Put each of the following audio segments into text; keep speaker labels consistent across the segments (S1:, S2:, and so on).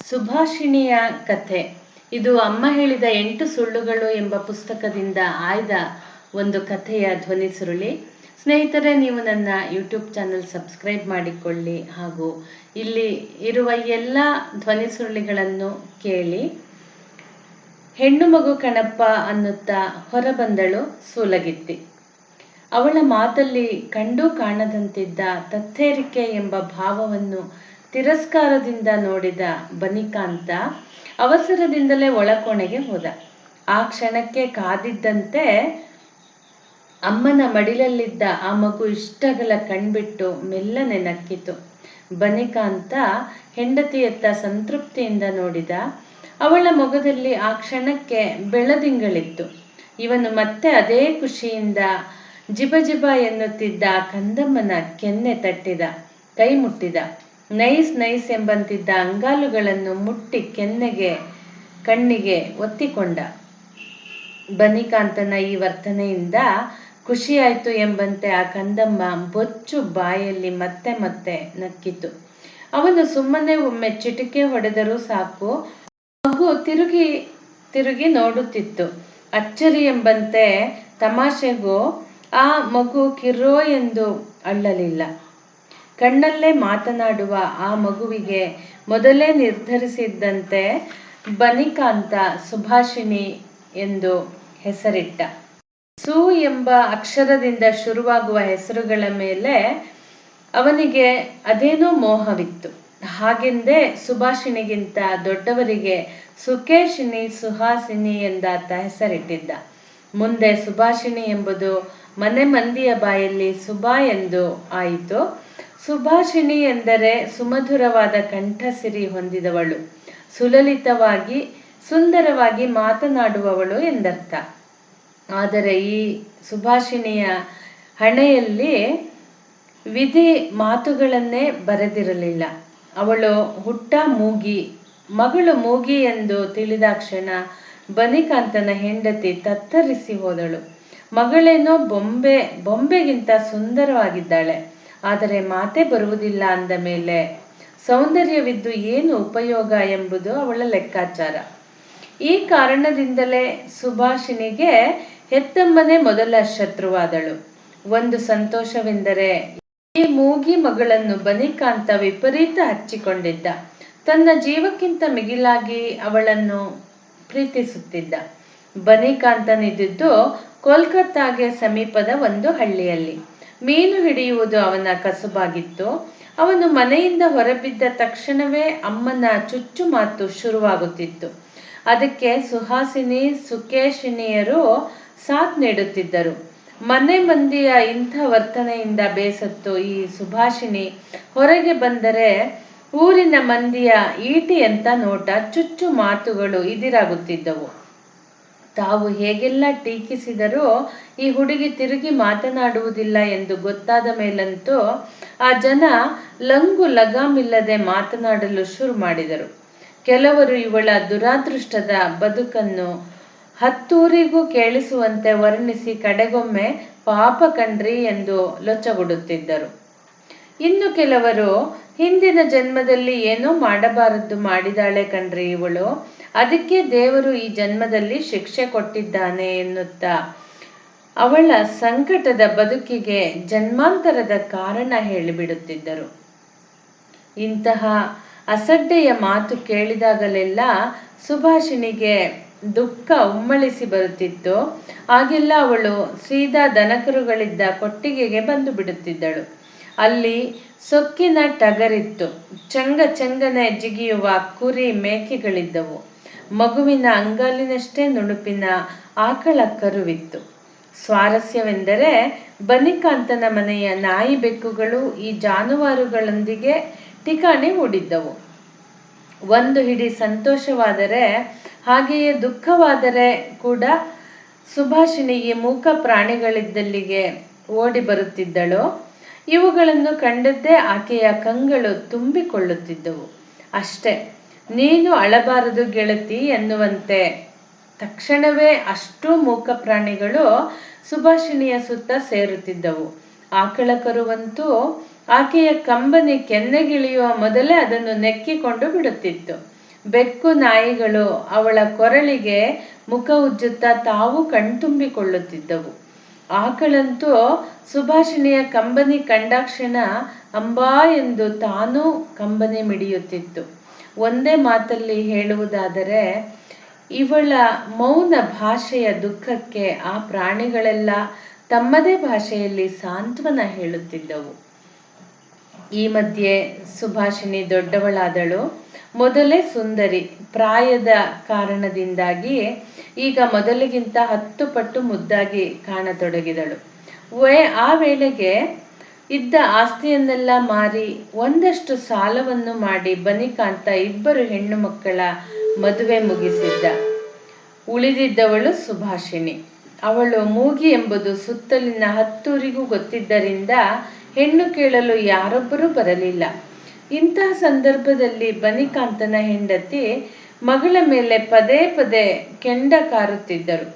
S1: ಸುಭಾಷಿಣಿಯ ಕಥೆ. ಇದು ಅಮ್ಮ ಹೇಳಿದ ಎಂಟು ಸುಳ್ಳುಗಳು ಎಂಬ ಪುಸ್ತಕದಿಂದ ಆಯ್ದ ಒಂದು ಕಥೆಯ ಧ್ವನಿ ಸುರುಳಿ. ಸ್ನೇಹಿತರೆ, ನೀವು ನನ್ನ ಯೂಟ್ಯೂಬ್ ಚಾನಲ್ ಸಬ್ಸ್ಕ್ರೈಬ್ ಮಾಡಿಕೊಳ್ಳಿ ಹಾಗೂ ಇಲ್ಲಿ ಇರುವ ಎಲ್ಲ ಧ್ವನಿ ಸುರುಳಿಗಳನ್ನು ಕೇಳಿ. ಹೆಣ್ಣು ಮಗು ಕಣಪ್ಪ ಅನ್ನುತ್ತಾ ಹೊರಬಂದಳು ಸೂಲಗಿತ್ತಿ. ಅವಳ ಮಾತಲ್ಲಿ ಕಂಡು ಕಾಣದಂತಿದ್ದ ತತ್ತೇರಿಕೆ ಎಂಬ ಭಾವವನ್ನು ತಿರಸ್ಕಾರದಿಂದ ನೋಡಿದ ಬನಿಕಾಂತ ಅವಸರದಿಂದಲೇ ಒಳಕೋಣೆಗೆ ಹೋದ. ಆ ಕ್ಷಣಕ್ಕೆ ಕಾದಿದ್ದಂತೆ ಅಮ್ಮನ ಮಡಿಲಲ್ಲಿದ್ದ ಆ ಮಗು ಇಷ್ಟಗಲ ಕಣ್ಬಿಟ್ಟು ಮೆಲ್ಲನೆ ನಕ್ಕಿತು. ಬನಿಕಾಂತ ಹೆಂಡತಿಯತ್ತ ಸಂತೃಪ್ತಿಯಿಂದ ನೋಡಿದ, ಅವಳ ಮೊಗದಲ್ಲಿ ಆ ಕ್ಷಣಕ್ಕೆ ಬೆಳದಿಂಗಳಿತ್ತು. ಇವನು ಮತ್ತೆ ಅದೇ ಖುಷಿಯಿಂದ ಜಿಬ ಜಿಬ ಎನ್ನುತ್ತಿದ್ದ ಕಂದಮ್ಮನ ಕೆನ್ನೆ ತಟ್ಟಿದ, ಕೈ ಮುಟ್ಟಿದ. ನೈಸ್ ನೈಸ್ ಎಂಬಂತಿದ್ದ ಅಂಗಾಲುಗಳನ್ನು ಮುಟ್ಟಿ ಕೆನ್ನೆಗೆ, ಕಣ್ಣಿಗೆ ಒತ್ತಿಕೊಂಡ. ಬನಿಕಾಂತನ ಈ ವರ್ತನೆಯಿಂದ ಖುಷಿಯಾಯಿತು ಎಂಬಂತೆ ಆ ಕಂದಮ್ಮ ಬೊಚ್ಚು ಬಾಯಲ್ಲಿ ಮತ್ತೆ ಮತ್ತೆ ನಕ್ಕಿತು. ಅವನು ಸುಮ್ಮನೆ ಒಮ್ಮೆ ಚಿಟಿಕೆ ಹೊಡೆದರೂ ಸಾಕು, ಮಗು ತಿರುಗಿ ತಿರುಗಿ ನೋಡುತ್ತಿತ್ತು. ಅಚ್ಚರಿ ಎಂಬಂತೆ ತಮಾಷೆಗೂ, ಆ ಮಗು ಕಿರೋ ಎಂದು ಅಳ್ಳಲಿಲ್ಲ. ಕಣ್ಣಲ್ಲೇ ಮಾತನಾಡುವ ಆ ಮಗುವಿಗೆ ಮೊದಲೇ ನಿರ್ಧರಿಸಿದ್ದಂತೆ ಬನಿಕಾಂತ ಸುಭಾಷಿಣಿ ಎಂದು ಹೆಸರಿಟ್ಟ. ಸು ಎಂಬ ಅಕ್ಷರದಿಂದ ಶುರುವಾಗುವ ಹೆಸರುಗಳ ಮೇಲೆ ಅವನಿಗೆ ಅದೇನೋ ಮೋಹವಿತ್ತು. ಹಾಗೆಂದೇ ಸುಭಾಷಿಣಿಗಿಂತ ದೊಡ್ಡವರಿಗೆ ಸುಕೇಶಿನಿ ಸುಹಾಸಿನಿ ಎಂದಾತ ಹೆಸರಿಟ್ಟಿದ್ದ. ಮುಂದೆ ಸುಭಾಷಿಣಿ ಎಂಬುದು ಮನೆ ಮಂದಿಯ ಬಾಯಲ್ಲಿ ಸುಭಾ ಎಂದು ಆಯಿತು. ಸುಭಾಷಿಣಿ ಎಂದರೆ ಸುಮಧುರವಾದ ಕಂಠಸಿರಿ ಹೊಂದಿದವಳು. ಸುಲಲಿತವಾಗಿ, ಸುಂದರವಾಗಿ ಮಾತನಾಡುವವಳು ಎಂದರ್ಥ. ಆದರೆ ಈ ಸುಭಾಷಿಣಿಯ ಹಣೆಯಲ್ಲಿ ವಿಧಿ ಮಾತುಗಳನ್ನೇ ಬರೆದಿರಲಿಲ್ಲ. ಅವಳು ಹುಟ್ಟ ಮೂಗಿ, ಮಗಳು ಮೂಗಿ ಎಂದು ತಿಳಿದಾಕ್ಷಣ ಬನಿಕಾಂತನ ಹೆಂಡತಿ ತತ್ತರಿಸಿ ಹೋದಳು. ಮಗಳೇನೋ ಬೊಂಬೆ, ಬೊಂಬೆಗಿಂತ ಸುಂದರವಾಗಿದ್ದಾಳೆ. ಆದರೆ ಮಾತೇ ಬರುವುದಿಲ್ಲ ಅಂದ ಮೇಲೆ, ಸೌಂದರ್ಯವಿದ್ದು ಏನು ಉಪಯೋಗ ಎಂಬುದು ಅವಳ ಲೆಕ್ಕಾಚಾರ. ಈ ಕಾರಣದಿಂದಲೇ ಸುಭಾಷಿಣಿಗೆ ಹೆತ್ತಮ್ಮನೇ ಮೊದಲ ಶತ್ರುವಾದಳು. ಒಂದು ಸಂತೋಷವೆಂದರೆ, ಈ ಮೂಗಿ ಮಗಳನ್ನು ಬನಿಕಾಂತ ವಿಪರೀತ ಹಚ್ಚಿಕೊಂಡಿದ್ದ. ತನ್ನ ಜೀವಕ್ಕಿಂತ ಮಿಗಿಲಾಗಿ ಅವಳನ್ನು ಪ್ರೀತಿಸುತ್ತಿದ್ದ. ಬನಿಕಾಂತನಿದ್ದು ಕೋಲ್ಕತ್ತಾಗೆ ಸಮೀಪದ ಒಂದು ಹಳ್ಳಿಯಲ್ಲಿ. ಮೀನು ಹಿಡಿಯುವುದು ಅವನ ಕಸುಬಾಗಿತ್ತು. ಅವನು ಮನೆಯಿಂದ ಹೊರಬಿದ್ದ ತಕ್ಷಣವೇ ಅಮ್ಮನ ಚುಚ್ಚು ಮಾತು ಶುರುವಾಗುತ್ತಿತ್ತು. ಅದಕ್ಕೆ ಸುಹಾಸಿನಿ, ಸುಕೇಶಿನಿಯರು ಸಾಥ್ ನೀಡುತ್ತಿದ್ದರು. ಮನೆ ಮಂದಿಯ ಇಂಥ ವರ್ತನೆಯಿಂದ ಬೇಸತ್ತು ಈ ಸುಭಾಷಿಣಿ. ಹೊರಗೆ ಬಂದರೆ ಊರಿನ ಮಂದಿಯ ಈಟಿಯಂತ ನೋಟ ಚುಚ್ಚು ಮಾತುಗಳು ಇದಿರಾಗುತ್ತಿದ್ದವು. ತಾವು ಹೇಗೆಲ್ಲ ಟೀಕಿಸಿದರೂ ಈ ಹುಡುಗಿ ತಿರುಗಿ ಮಾತನಾಡುವುದಿಲ್ಲ ಎಂದು ಗೊತ್ತಾದ ಮೇಲಂತೂ ಆ ಜನ ಲಂಗು ಲಗಾಮಿಲ್ಲದೆ ಮಾತನಾಡಲು ಶುರು ಮಾಡಿದರು. ಕೆಲವರು ಇವಳ ದುರಾದೃಷ್ಟದ ಬದುಕನ್ನು ಹತ್ತೂರಿಗೂ ಕೇಳಿಸುವಂತೆ ವರ್ಣಿಸಿ ಕಡೆಗೊಮ್ಮೆ ಪಾಪ ಕಣ್ರಿ ಎಂದು ಲೊಚ್ಚಗುಡುತ್ತಿದ್ದರು ಇನ್ನು ಕೆಲವರು ಹಿಂದಿನ ಜನ್ಮದಲ್ಲಿ ಏನೋ ಮಾಡಬಾರದ್ದು ಮಾಡಿದಾಳೆ ಕಣ್ರಿ ಇವಳು. ಅದಕ್ಕೆ ದೇವರು ಈ ಜನ್ಮದಲ್ಲಿ ಶಿಕ್ಷೆ ಕೊಟ್ಟಿದ್ದಾನೆ ಎನ್ನುತ್ತಾ. ಅವಳ ಸಂಕಟದ ಬದುಕಿಗೆ ಜನ್ಮಾಂತರದ ಕಾರಣ ಹೇಳಿಬಿಡುತ್ತಿದ್ದರು. ಇಂತಹ ಅಸಡ್ಡೆಯ ಮಾತು ಕೇಳಿದಾಗಲೆಲ್ಲ ಸುಭಾಷಿಣಿಗೆ ದುಃಖ ಉಮ್ಮಳಿಸಿ ಬರುತ್ತಿತ್ತು. ಆಗೆಲ್ಲ ಅವಳು ಸೀದಾ ದನಕರುಗಳಿದ್ದ ಕೊಟ್ಟಿಗೆಗೆ ಬಂದು ಬಿಡುತ್ತಿದ್ದಳು. ಅಲ್ಲಿ ಸೊಕ್ಕಿನ ಟಗರಿತ್ತು. ಚಂಗ ಚಂಗನೆ ಜಿಗಿಯುವ ಕುರಿ ಮೇಕೆಗಳಿದ್ದವು. ಮಗುವಿನ ಅಂಗಾಲಿನಷ್ಟೇ ನುಣುಪಿನ ಆಕಳ ಕರುವಿತ್ತು. ಸ್ವಾರಸ್ಯವೆಂದರೆ ಬನಿಕಾಂತನ ಮನೆಯ ನಾಯಿ ಬೆಕ್ಕುಗಳು ಈ ಜಾನುವಾರುಗಳೊಂದಿಗೆ ಠಿಕಾಣಿ ಹೂಡಿದ್ದವು. ಒಂದು ಹಿಡಿ ಸಂತೋಷವಾದರೆ, ಹಾಗೆಯೇ ದುಃಖವಾದರೆ ಕೂಡ ಸುಭಾಷಿಣಿಗೆ ಮೂಕ ಪ್ರಾಣಿಗಳಿದ್ದಲ್ಲಿಗೆ ಓಡಿ ಬರುತ್ತಿದ್ದಳು? ಇವುಗಳನ್ನು ಕಂಡದ್ದೇ ಆಕೆಯ ಕಂಗಳು ತುಂಬಿಕೊಳ್ಳುತ್ತಿದ್ದವು. ಅಷ್ಟೇ, ನೀನು ಅಳಬಾರದು ಗೆಳತಿ ಎನ್ನುವಂತೆ. ತಕ್ಷಣವೇ ಅಷ್ಟೂ ಮೂಕ ಪ್ರಾಣಿಗಳು ಸುಭಾಷಿಣಿಯ ಸುತ್ತ ಸೇರುತ್ತಿದ್ದವು. ಆಕಳ ಕರುವಂತೂ ಆಕೆಯ ಕಂಬನಿ ಕೆನ್ನೆಗಿಳಿಯುವ ಮೊದಲೇ ಅದನ್ನು ನೆಕ್ಕಿಕೊಂಡು ಬಿಡುತ್ತಿತ್ತು. ಬೆಕ್ಕು ನಾಯಿಗಳು ಅವಳ ಕೊರಳಿಗೆ ಮುಖ ಉಜ್ಜುತ್ತಾ ತಾವು ಕಣ್ತುಂಬಿಕೊಳ್ಳುತ್ತಿದ್ದವು. ಆಕಳಂತೂ ಸುಭಾಷಿಣಿಯ ಕಂಬನಿ ಕಂಡಾಕ್ಷಣ ಅಂಬಾ ಎಂದು ತಾನೂ ಕಂಬನಿ ಮಿಡಿಯುತ್ತಿತ್ತು. ಒಂದೇ ಮಾತಲ್ಲಿ ಹೇಳುವುದಾದರೆ, ಇವಳ ಮೌನ ಭಾಷೆಯ ದುಃಖಕ್ಕೆ ಆ ಪ್ರಾಣಿಗಳೆಲ್ಲ ತಮ್ಮದೇ ಭಾಷೆಯಲ್ಲಿ ಸಾಂತ್ವನ ಹೇಳುತ್ತಿದ್ದವು. ಈ ಮಧ್ಯೆ ಸುಭಾಷಿಣಿ ದೊಡ್ಡವಳಾದಳು. ಮೊದಲೇ ಸುಂದರಿ, ಪ್ರಾಯದ ಕಾರಣದಿಂದಾಗಿ ಈಗ ಮೊದಲಿಗಿಂತ ಹತ್ತು ಪಟ್ಟು ಮುದ್ದಾಗಿ ಕಾಣತೊಡಗಿದಳು. ವೇ, ಆ ವೇಳೆಗೆ ಇದ್ದ ಆಸ್ತಿಯನ್ನೆಲ್ಲ ಮಾರಿ ಒಂದಷ್ಟು ಸಾಲವನ್ನು ಮಾಡಿ ಬನಿಕಾಂತ ಇಬ್ಬರು ಹೆಣ್ಣು ಮಕ್ಕಳ ಮದುವೆ ಮುಗಿಸಿದ್ದ. ಉಳಿದಿದ್ದವಳು ಸುಭಾಷಿಣಿ. ಅವಳು ಮೂಗಿ ಎಂಬುದು ಸುತ್ತಲಿನ ಹತ್ತೂರಿಗೂ ಗೊತ್ತಿದ್ದರಿಂದ ಹೆಣ್ಣು ಕೇಳಲು ಯಾರೊಬ್ಬರೂ ಬರಲಿಲ್ಲ. ಇಂತಹ ಸಂದರ್ಭದಲ್ಲಿ ಬನಿಕಾಂತನ ಹೆಂಡತಿ ಮಗಳ ಮೇಲೆ ಪದೇ ಪದೇ ಕೆಂಡ ಕಾರುತ್ತಿದ್ದರು.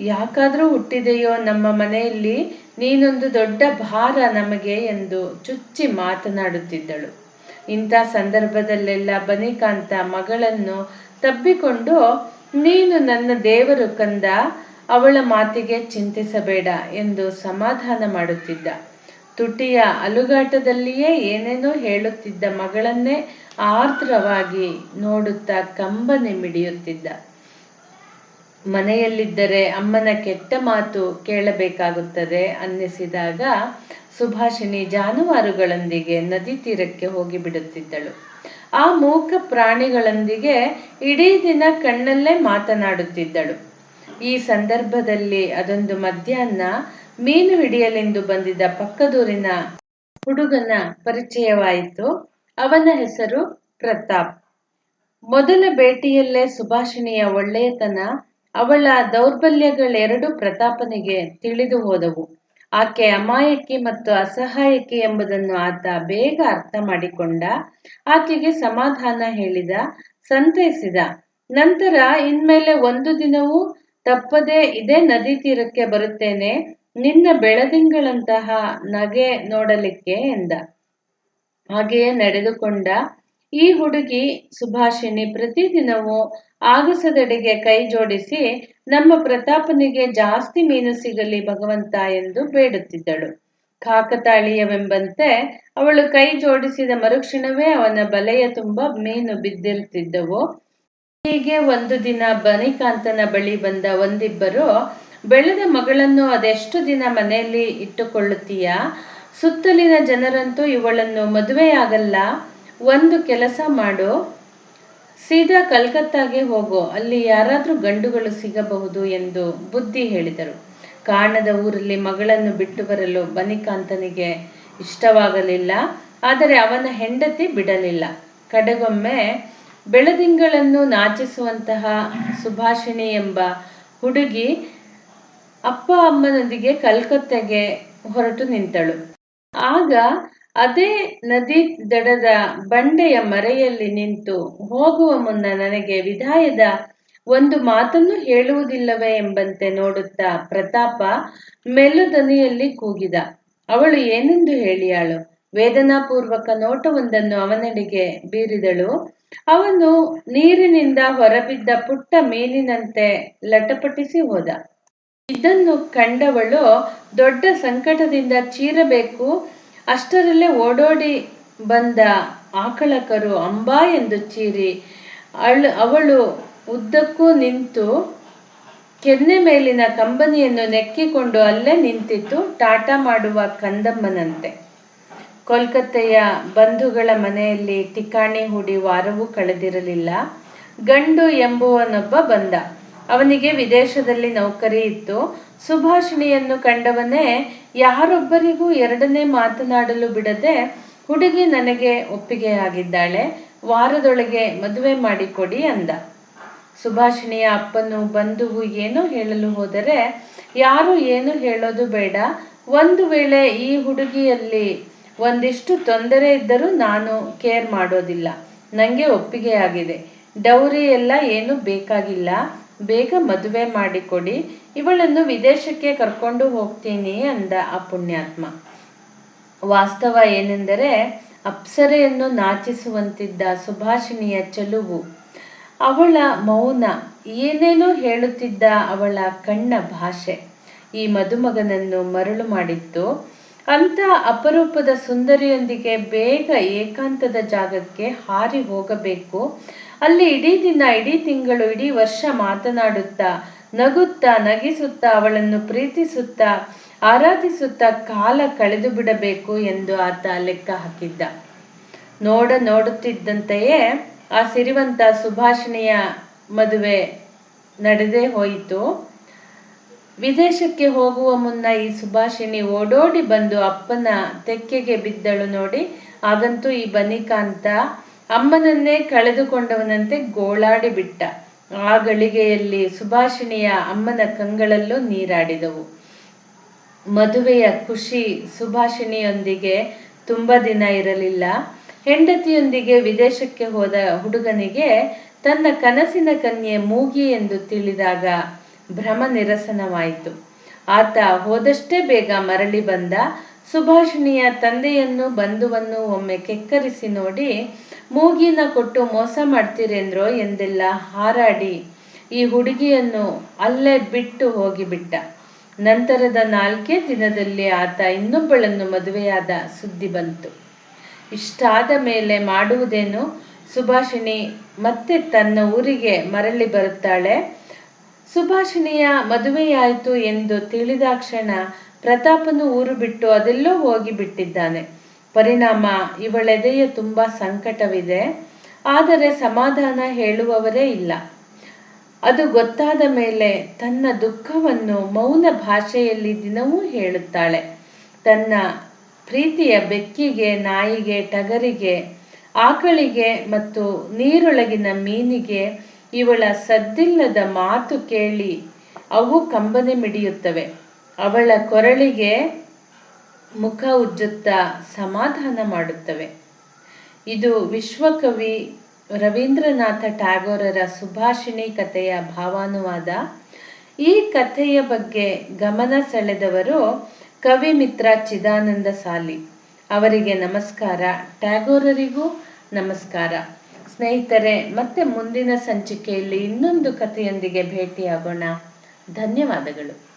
S1: ಯಾಕಾದರೂ ಹುಟ್ಟಿದೆಯೋ ನಮ್ಮ ಮನೆಯಲ್ಲಿ, ನೀನೊಂದು ದೊಡ್ಡ ಭಾರ ನಮಗೆ ಎಂದು ಚುಚ್ಚಿ ಮಾತನಾಡುತ್ತಿದ್ದಳು. ಇಂಥ ಸಂದರ್ಭದಲ್ಲೆಲ್ಲ ಬನಿಕಾಂತ ಮಗಳನ್ನು ತಬ್ಬಿಕೊಂಡು, ನೀನು ನನ್ನ ದೇವರು ಕಂದ, ಅವಳ ಮಾತಿಗೆ ಚಿಂತಿಸಬೇಡ ಎಂದು ಸಮಾಧಾನ ಮಾಡುತ್ತಿದ್ದ. ತುಟಿಯ ಅಲುಗಾಟದಲ್ಲಿಯೇ ಏನೇನೋ ಹೇಳುತ್ತಿದ್ದ ಮಗಳನ್ನೇ ಆರ್ದ್ರವಾಗಿ ನೋಡುತ್ತಾ ಕಂಬನೆ ಮಿಡಿಯುತ್ತಿದ್ದ. ಮನೆಯಲ್ಲಿದ್ದರೆ ಅಮ್ಮನ ಕೆಟ್ಟ ಮಾತು ಕೇಳಬೇಕಾಗುತ್ತದೆ ಅನ್ನಿಸಿದಾಗ ಸುಭಾಷಿಣಿ ಜಾನುವಾರುಗಳೊಂದಿಗೆ ನದಿ ತೀರಕ್ಕೆ ಹೋಗಿ ಬಿಡುತ್ತಿದ್ದಳು. ಆ ಮೂಕ ಪ್ರಾಣಿಗಳೊಂದಿಗೆ ಇಡೀ ದಿನ ಕಣ್ಣಲ್ಲೇ ಮಾತನಾಡುತ್ತಿದ್ದಳು. ಈ ಸಂದರ್ಭದಲ್ಲಿ ಅದೊಂದು ಮಧ್ಯಾಹ್ನ ಮೀನು ಹಿಡಿಯಲೆಂದು ಬಂದಿದ್ದ ಪಕ್ಕದೂರಿನ ಹುಡುಗನ ಪರಿಚಯವಾಯಿತು. ಅವನ ಹೆಸರು ಪ್ರತಾಪ್. ಮೊದಲ ಭೇಟಿಯಲ್ಲೇ ಸುಭಾಷಿಣಿಯ ಒಳ್ಳೆಯತನ, ಅವಳ ದೌರ್ಬಲ್ಯಗಳೆರಡು ಪ್ರತಾಪನಿಗೆ ತಿಳಿದು ಹೋದವು. ಆಕೆ ಅಮಾಯಕಿ ಮತ್ತು ಅಸಹಾಯಕಿ ಎಂಬುದನ್ನು ಆತ ಬೇಗ ಅರ್ಥ ಮಾಡಿಕೊಂಡ, ಆಕೆಗೆ ಸಮಾಧಾನ ಹೇಳಿದ, ಸಂತೈಸಿದ. ನಂತರ ಇನ್ಮೇಲೆ ಒಂದು ದಿನವೂ ತಪ್ಪದೆ ಇದೇ ನದಿ ತೀರಕ್ಕೆ ಬರುತ್ತೇನೆ ನಿನ್ನ ಬೆಳದಿಂಗಳಂತಹ ನಗೆ ನೋಡಲಿಕ್ಕೆ ಎಂದ. ಹಾಗೆಯೇ ನಡೆದುಕೊಂಡ. ಈ ಹುಡುಗಿ ಸುಭಾಷಿಣಿ ಪ್ರತಿದಿನವೂ ಆಗಸದೆಡೆಗೆ ಕೈ ಜೋಡಿಸಿ ನಮ್ಮ ಪ್ರತಾಪನಿಗೆ ಜಾಸ್ತಿ ಮೀನು ಸಿಗಲಿ ಭಗವಂತ ಎಂದು ಬೇಡುತ್ತಿದ್ದಳು. ಕಾಕತಾಳೀಯವೆಂಬಂತೆ ಅವಳು ಕೈ ಜೋಡಿಸಿದ ಮರುಕ್ಷಣವೇ ಅವನ ಬಲೆಯ ತುಂಬ ಮೀನು ಬಿದ್ದಿರುತ್ತಿದ್ದವು. ಹೀಗೆ ಒಂದು ದಿನ ಬನಿಕಾಂತನ ಬಳಿ ಬಂದ ಒಂದಿಬ್ಬರು ಬೆಳೆದ ಮಗಳನ್ನು ಅದೆಷ್ಟು ದಿನ ಮನೆಯಲ್ಲಿ ಇಟ್ಟುಕೊಳ್ಳುತ್ತೀಯಾ? ಸುತ್ತಲಿನ ಜನರಂತೂ ಇವಳನ್ನು ಮದುವೆಯಾಗಲ್ಲ, ಒಂದು ಕೆಲಸ ಮಾಡು. ಸೀದಾ ಕಲ್ಕತ್ತಾಗೆ ಹೋಗೋ, ಅಲ್ಲಿ ಯಾರಾದರೂ ಗಂಡುಗಳು ಸಿಗಬಹುದು ಎಂದು ಬುದ್ಧಿ ಹೇಳಿದರು. ಕಾಣದ ಊರಲ್ಲಿ ಮಗಳನ್ನು ಬಿಟ್ಟು ಬರಲು ಬನಿಕಾಂತನಿಗೆ ಇಷ್ಟವಾಗಲಿಲ್ಲ, ಆದರೆ ಅವನ ಹೆಂಡತಿ ಬಿಡಲಿಲ್ಲ. ಕಡೆಗೊಮ್ಮೆ ಬೆಳದಿಂಗಳನ್ನು ನಾಚಿಸುವಂತಹ ಸುಭಾಷಿಣಿ ಎಂಬ ಹುಡುಗಿ ಅಪ್ಪ ಅಮ್ಮನೊಂದಿಗೆ ಕಲ್ಕತ್ತೆಗೆ ಹೊರಟು ನಿಂತಳು. ಆಗ ಅದೇ ನದಿ ದಡದ ಬಂಡೆಯ ಮರೆಯಲ್ಲಿ ನಿಂತು ಹೋಗುವ ಮುನ್ನ ನನಗೆ ವಿದಾಯದ ಒಂದು ಮಾತನ್ನು ಹೇಳುವುದಿಲ್ಲವೇ ಎಂಬಂತೆ ನೋಡುತ್ತಾ ಪ್ರತಾಪ ಮೆಲ್ಲುದನಿಯಲ್ಲಿ ಕೂಗಿದ. ಅವಳು ಏನೆಂದು ಹೇಳಿಯಾಳು? ವೇದನಾಪೂರ್ವಕ ನೋಟವೊಂದನ್ನು ಅವನೆಡೆಗೆ ಬೀರಿದಳು. ಅವನು ನೀರಿನಿಂದ ಹೊರಬಿದ್ದ ಪುಟ್ಟ ಮೀನಿನಂತೆ ಲಟಪಟಿಸಿ ಹೋದ. ಇದನ್ನು ಕಂಡವಳು ದೊಡ್ಡ ಸಂಕಟದಿಂದ ಚೀರಬೇಕು, ಅಷ್ಟರಲ್ಲೇ ಓಡೋಡಿ ಬಂದ ಆಕಳಕರು ಅಂಬಾ ಎಂದು ಚೀರಿ, ಅಳ್, ಅವಳು ಉದ್ದಕ್ಕೂ ನಿಂತು ಕೆನ್ನೆ ಮೇಲಿನ ಕಂಬನಿಯನ್ನು ನೆಕ್ಕಿಕೊಂಡು ಅಲ್ಲೇ ನಿಂತಿತ್ತು ಟಾಟಾ ಮಾಡುವ ಕಂದಮ್ಮನಂತೆ. ಕೋಲ್ಕತ್ತೆಯ ಬಂಧುಗಳ ಮನೆಯಲ್ಲಿ ಠಿಕಾಣಿ ಹೂಡಿ ವಾರವೂ ಕಳೆದಿರಲಿಲ್ಲ. ಗಂಡು ಎಂಬುವನೊಬ್ಬ ಬಂದ. ಅವನಿಗೆ ವಿದೇಶದಲ್ಲಿ ನೌಕರಿ ಇತ್ತು. ಸುಭಾಷಿಣಿಯನ್ನು ಕಂಡವನೇ, ಯಾರೊಬ್ಬರಿಗೂ ಎರಡನೇ ಮಾತನಾಡಲು ಬಿಡದೆ ಹುಡುಗಿ ನನಗೆ ಒಪ್ಪಿಗೆಯಾಗಿದ್ದಾಳೆ, ವಾರದೊಳಗೆ ಮದುವೆ ಮಾಡಿಕೊಡಿ ಅಂದ. ಸುಭಾಷಿಣಿಯ ಅಪ್ಪನು, ಬಂಧುವು ಏನೋ ಹೇಳಲು ಹೋದರೆ, ಯಾರು ಏನು ಹೇಳೋದು ಬೇಡ. ಒಂದು ವೇಳೆ ಈ ಹುಡುಗಿಯಲ್ಲಿ ಒಂದಿಷ್ಟು ತೊಂದರೆ ಇದ್ದರೂ ನಾನು ಕೇರ್ ಮಾಡೋದಿಲ್ಲ. ನನಗೆ ಒಪ್ಪಿಗೆಯಾಗಿದೆ. ಡೌರಿ ಎಲ್ಲ ಏನು ಬೇಕಾಗಿಲ್ಲ. ಬೇಗ ಮದುವೆ ಮಾಡಿಕೊಡಿ, ಇವಳನ್ನು ವಿದೇಶಕ್ಕೆ ಕರ್ಕೊಂಡು ಹೋಗ್ತೀನಿ ಅಂದ ಆ ಪುಣ್ಯಾತ್ಮ. ವಾಸ್ತವ ಏನೆಂದರೆ, ಅಪ್ಸರೆಯನ್ನು ನಾಚಿಸುವಂತಿದ್ದ ಸುಭಾಷಿಣಿಯ ಚೆಲುವು. ಅವಳ ಮೌನ, ಏನೇನೋ ಹೇಳುತ್ತಿದ್ದ ಅವಳ ಕಣ್ಣ ಭಾಷೆ. ಈ ಮದುಮಗನನ್ನು ಮರಳು ಮಾಡಿತ್ತು. ಅಂತ ಅಪರೂಪದ ಸುಂದರಿಯೊಂದಿಗೆ ಬೇಗ ಏಕಾಂತದ ಜಾಗಕ್ಕೆ ಹಾರಿ ಹೋಗಬೇಕು. ಅಲ್ಲಿ ಇಡೀ ದಿನ, ಇಡೀ ತಿಂಗಳು, ಇಡೀ ವರ್ಷ ಮಾತನಾಡುತ್ತಾ, ನಗುತ್ತಾ, ನಗಿಸುತ್ತಾ, ಅವಳನ್ನು ಪ್ರೀತಿಸುತ್ತಾ, ಆರಾಧಿಸುತ್ತಾ ಕಾಲ ಕಳೆದು ಬಿಡಬೇಕು ಎಂದು ಆತ ಲೆಕ್ಕ ಹಾಕಿದ್ದ. ನೋಡ ನೋಡುತ್ತಿದ್ದಂತೆಯೇ ಆ ಸಿರಿವಂತ ಸುಭಾಷಿಣಿಯ ಮದುವೆ ನಡೆದೇ ಹೋಯಿತು. ವಿದೇಶಕ್ಕೆ ಹೋಗುವ ಮುನ್ನ ಈ ಸುಭಾಷಿಣಿ ಓಡೋಡಿ ಬಂದು ಅಪ್ಪನ ತೆಕ್ಕೆಗೆ ಬಿದ್ದಳು ನೋಡಿ, ಆಗಂತೂ ಈ ಬನಿಕಾಂತ ಅಮ್ಮನನ್ನೇ ಕಳೆದುಕೊಂಡವನಂತೆ ಗೋಳಾಡಿ ಬಿಟ್ಟ. ಆ ಗಳಿಗೆಯಲ್ಲಿ ಸುಭಾಷಿಣಿಯ ಅಮ್ಮನ ಕಂಗಳಲ್ಲೂ ನೀರಾಡಿದವು. ಮದುವೆಯ ಖುಷಿ ಸುಭಾಷಿಣಿಯೊಂದಿಗೆ ತುಂಬ ದಿನ ಇರಲಿಲ್ಲ. ಹೆಂಡತಿಯೊಂದಿಗೆ ವಿದೇಶಕ್ಕೆ ಹೋದ ಹುಡುಗನಿಗೆ ತನ್ನ ಕನಸಿನ ಕನ್ಯೆ ಮೂಗಿ ಎಂದು ತಿಳಿದಾಗ ಭ್ರಮ ನಿರಸನವಾಯಿತು. ಆತ ಹೋದಷ್ಟೇ ಬೇಗ ಮರಳಿ ಬಂದ. ಸುಭಾಷಿಣಿಯ ತಂದೆಯನ್ನು ಬಂಧುವನ್ನು ಒಮ್ಮೆ ಕೆಕ್ಕರಿಸಿ ನೋಡಿ ಮೂಗಿನ ಕೊಟ್ಟು ಮೋಸ ಮಾಡ್ತೀರೇಂದ್ರೋ ಎಂದೆಲ್ಲ ಹಾರಾಡಿ, ಈ ಹುಡುಗಿಯನ್ನು ಅಲ್ಲೇ ಬಿಟ್ಟು ಹೋಗಿಬಿಟ್ಟ. ನಂತರದ ನಾಲ್ಕೇ ದಿನದಲ್ಲಿ ಆತ ಇನ್ನೊಬ್ಬಳನ್ನು ಮದುವೆಯಾದ ಸುದ್ದಿ ಬಂತು. ಇಷ್ಟಾದ ಮೇಲೆ ಮಾಡುವುದೇನು? ಸುಭಾಷಿಣಿ ಮತ್ತೆ ತನ್ನ ಊರಿಗೆ ಮರಳಿ ಬರುತ್ತಾಳೆ. ಸುಭಾಷಿಣಿಯ ಮದುವೆಯಾಯಿತು ಎಂದು ತಿಳಿದಾಕ್ಷಣ ಪ್ರತಾಪನು ಊರು ಬಿಟ್ಟು ಅದೆಲ್ಲೋ ಹೋಗಿ ಬಿಟ್ಟಿದ್ದಾನೆ. ಪರಿಣಾಮ ಇವಳೆದೆಯ ತುಂಬಾ ಸಂಕಟವಿದೆ. ಆದರೆ ಸಮಾಧಾನ ಹೇಳುವವರೇ ಇಲ್ಲ. ಅದು ಗೊತ್ತಾದ ಮೇಲೆ ತನ್ನ ದುಃಖವನ್ನು ಮೌನ ಭಾಷೆಯಲ್ಲಿ ದಿನವೂ ಹೇಳುತ್ತಾಳೆ. ತನ್ನ ಪ್ರೀತಿಯ ಬೆಕ್ಕಿಗೆ, ನಾಯಿಗೆ, ಟಗರಿಗೆ, ಆಕಳಿಗೆ ಮತ್ತು ನೀರೊಳಗಿನ ಮೀನಿಗೆ ಇವಳ ಸದ್ದಿಲ್ಲದ ಮಾತು ಕೇಳಿ ಅವು ಕಂಬನೆ ಮಿಡಿಯುತ್ತವೆ. ಅವಳ ಕೊರಳಿಗೆ ಮುಖ ಉಜ್ಜುತ್ತಾ ಸಮಾಧಾನ ಮಾಡುತ್ತವೆ. ಇದು ವಿಶ್ವಕವಿ ರವೀಂದ್ರನಾಥ ಟ್ಯಾಗೋರರ ಸುಭಾಷಿಣಿ ಕಥೆಯ ಭಾವಾನುವಾದ. ಈ ಕಥೆಯ ಬಗ್ಗೆ ಗಮನ ಸೆಳೆದವರು ಕವಿ ಮಿತ್ರ ಚಿದಾನಂದ ಸಾಲಿ. ಅವರಿಗೆ ನಮಸ್ಕಾರ. ಟ್ಯಾಗೋರರಿಗೂ ನಮಸ್ಕಾರ. ಸ್ನೇಹಿತರೆ, ಮತ್ತೆ ಮುಂದಿನ ಸಂಚಿಕೆಯಲ್ಲಿ ಇನ್ನೊಂದು ಕಥೆಯೊಂದಿಗೆ ಭೇಟಿಯಾಗೋಣ. ಧನ್ಯವಾದಗಳು.